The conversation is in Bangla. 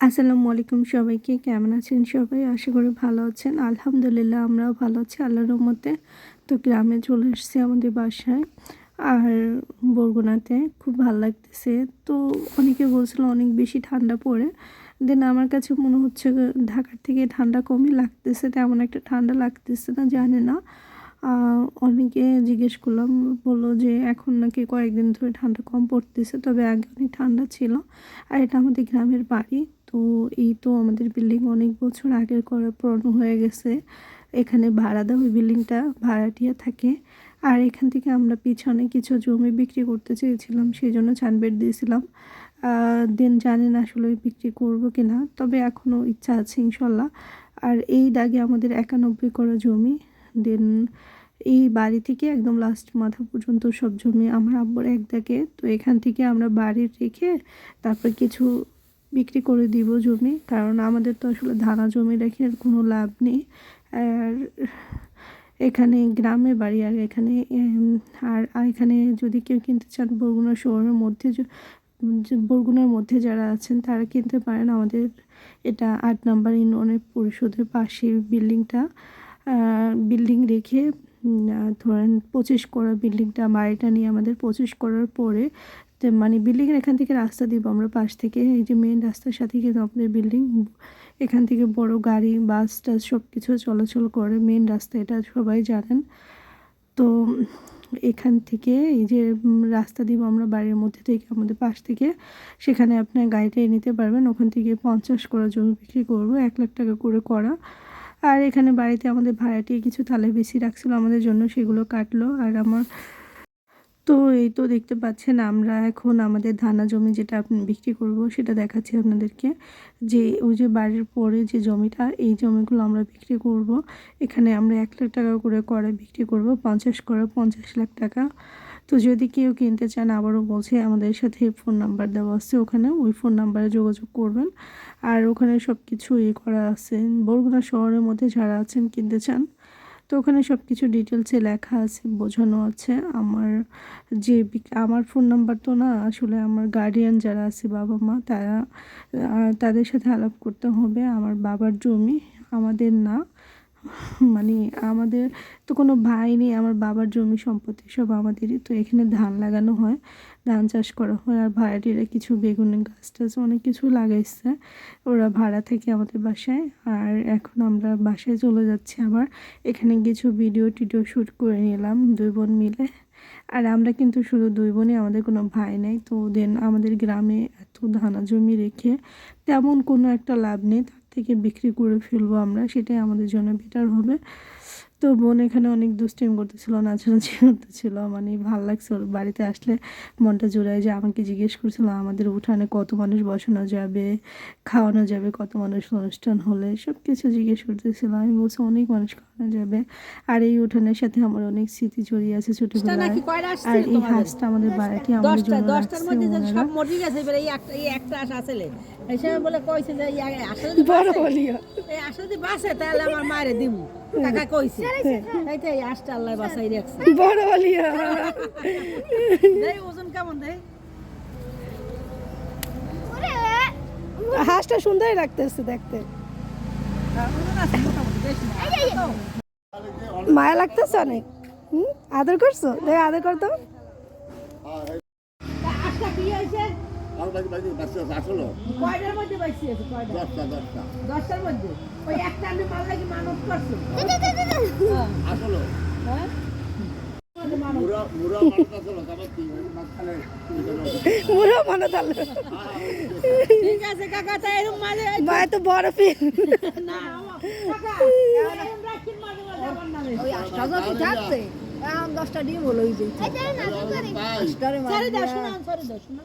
আসসালামু আলাইকুম সবাইকে, কেমন আছেন সবাই? আশা করি ভালো আছেন। আলহামদুলিল্লাহ, আমরাও ভালো আছি, আল্লাহর রহমতে। তো গ্রামে চলে এসেছি আমাদের বাসায়, আর বরগুনাতে খুব ভালো লাগতেছে। তো অনেকে বলছিল অনেক বেশি ঠান্ডা পড়ে। দেন আমার কাছে মনে হচ্ছে ঢাকার থেকে ঠান্ডা কমই লাগতেছে, তেমন একটা ঠান্ডা লাগতেছে না, জানে না। অনেকে জিজ্ঞেস করলাম, বলল যে এখন নাকি কয়েকদিন ধরে ঠান্ডা কম পড়তেছে, তবে আগে অনেক ঠান্ডা ছিল। আর এটা আমাদের গ্রামের বাড়ি। তো এই তো আমাদের বিল্ডিং অনেক বছর আগের করা পুরনো হয়ে গেছে। এখানে ভাড়া দেওয়া ওই বিল্ডিংটা ভাড়াটিয়া থাকে। আর এখান থেকে আমরা পিছনে কিছু জমি বিক্রি করতে চেয়েছিলাম সেই জন্য চানবেট দিয়েছিলাম দেন জানেন আসলে বিক্রি করব কি না তবে এখনও ইচ্ছা আছে ইনশাল্লাহ। আর এই দাগে আমাদের একানব্বই করা জমি, দেন এই বাড়ি থেকে একদম লাস্ট মাথা পর্যন্ত সব জমি আমার আব্বুর এক দাগে। তো এখান থেকে আমরা বাড়ি রেখে তারপর কিছু বিক্রি করে দিব জমি, কারণ আমাদের তো আসলে ধানা জমি রেখে কোনো লাভ নেই। আর এখানে গ্রামে বাড়ি, আর এখানে আর এখানে যদি কেউ কিনতে চান, বরগুনা শহরের মধ্যে বরগুনার মধ্যে যারা আছেন, তারা কিনতে পারেন আমাদের এটা আট নাম্বার ইউনিয়নের পরিষদের পাশের বিল্ডিংটা। বিল্ডিং রেখে ধরেন পঁচিশ করা বিল্ডিংটা বাড়িটা নিয়ে আমাদের পঁচিশ করার পরে মানে বিল্ডিংয়ের এখান থেকে রাস্তা দিব আমরা পাশ থেকে, এই যে মেন রাস্তার সাথে কিন্তু আমাদের বিল্ডিং, এখান থেকে বড় গাড়ি, বাস, টাস সব কিছু চলাচল করে মেন রাস্তা এটা সবাই জানেন। তো এখান থেকে এই যে রাস্তা দিব আমরা বাড়ির মধ্যে থেকে, আমাদের পাশ থেকে, সেখানে আপনার গাড়িটা নিতে পারবেন, ওখান থেকে পঞ্চাশ করা জমি বিক্রি করব, এক লাখ টাকা করে করা। আর এখানে বাড়িতে আমাদের ভাড়াটি কিছু তালে বেশি রাখছিল, আমাদের জন্য সেগুলো কাটলো। আর আমার তো এই তো দেখতে পাচ্ছেন, আমরা এখন আমাদের ধানা জমি যেটা বিক্রি করব সেটা দেখাচ্ছি আপনাদেরকে। যে ওই যে বাড়ির পরে যে জমিটা, এই জমিগুলো আমরা বিক্রি করব। এখানে আমরা এক লাখ টাকা করে করে বিক্রি করব, পঞ্চাশ করে পঞ্চাশ লাখ টাকা। তো যদি কেউ কিনতে চান, আবারও বলছে, আমাদের সাথে ফোন নাম্বার দেওয়া আছে ওখানে, ওই ফোন নাম্বারে যোগাযোগ করবেন। আর ওখানে সব কিছু ইয়ে করা আছে। বরগুনা শহরের মধ্যে যারা আছেন, কিনতে চান, তো ওখানে সব কিছু ডিটেলসে লেখা আছে, বোঝানো আছে। আমার যে আমার ফোন নাম্বার তো না, আসলে আমার গার্ডিয়ান যারা আছে বাবা মা তারা তাদের সাথে আলাপ করতে হবে। আমার বাবার জমি আমাদের না। মানে আমাদের তো কোনো ভাই নেই, আমার বাবার জমি সম্পত্তি সব আমাদেরই। তো এখানে ধান লাগানো হয়, ধান চাষ করা হয়, আর ভাড়াটিরা কিছু বেগুনের গাছ টাছ অনেক কিছু লাগাইছে। ওরা ভাড়া থেকে আমাদের বাসায়, আর এখন আমরা বাসায় চলে যাচ্ছি আবার। এখানে কিছু ভিডিও টিডিও শ্যুট করে নিলাম দুই বোন মিলে। আর আমরা কিন্তু শুধু দুই বোনই, আমাদের কোনো ভাই নেই। তো দেন আমাদের গ্রামে এত ধানা জমি রেখে তেমন কোনো একটা লাভ নেই। থেকে বিক্রি করে ফেলব আমরা, সেটাই আমাদের জন্য বেটার হবে। তো বোন এখানে অনেক দুষ্টিম করতেছিল, নাচানাচি করতেছিল মানে ভালো লাগছে ওর বাড়িতে আসলে মনটা জোড়ায় যে আমাকে জিজ্ঞেস করছিল, আমাদের উঠানে কত মানুষ বসানো যাবে, খাওয়ানো যাবে, কত মানুষ অনুষ্ঠান হলে সব কিছু জিজ্ঞেস করতেছিল। আমি বলছি, অনেক মানুষ খাওয়ানো যাবে। আর এই উঠানের সাথে আমার অনেক স্মৃতি জড়িয়ে আছে ছোটবেলায়। আর এই হাঁসটা আমাদের দশটা জন্য দশটার মধ্যে সব মরে গেছে এবারে এই একটা এই একটা আশ আসলে এই বলে কইছে যে এই আসলে বড় বলিও এই আসলে বাসে তাহলে আমার মায়ের দিব কাকা কইছে। এই তো এই আশটা আল্লাহ বাসাই রাখছে। বড় বলিও দেই ওজন কেমন দেই? হাঁসটা সুন্দরই লাগতেছে দেখতে ওজন আছে মোটামুটি বেশি না মায়া লাগতেছে অনেক। হুম? আদর করছ? দেখ আদর করতো তা। দশটার মধ্যে? ওই একটা আমি মাল লাগি করছ। আসলো হ্যাঁ? মুরো মনে তাহলে ঠিক আছে কাকা তাই এরকম মাঝে মায়া তো বড় ফিল। না কাকা এরকম রাখিন মাঝে মাঝে ওই আটটা এখন দশটা ডিম হলো ওই যে। সরি দাও শোনা সরি দাও শোনা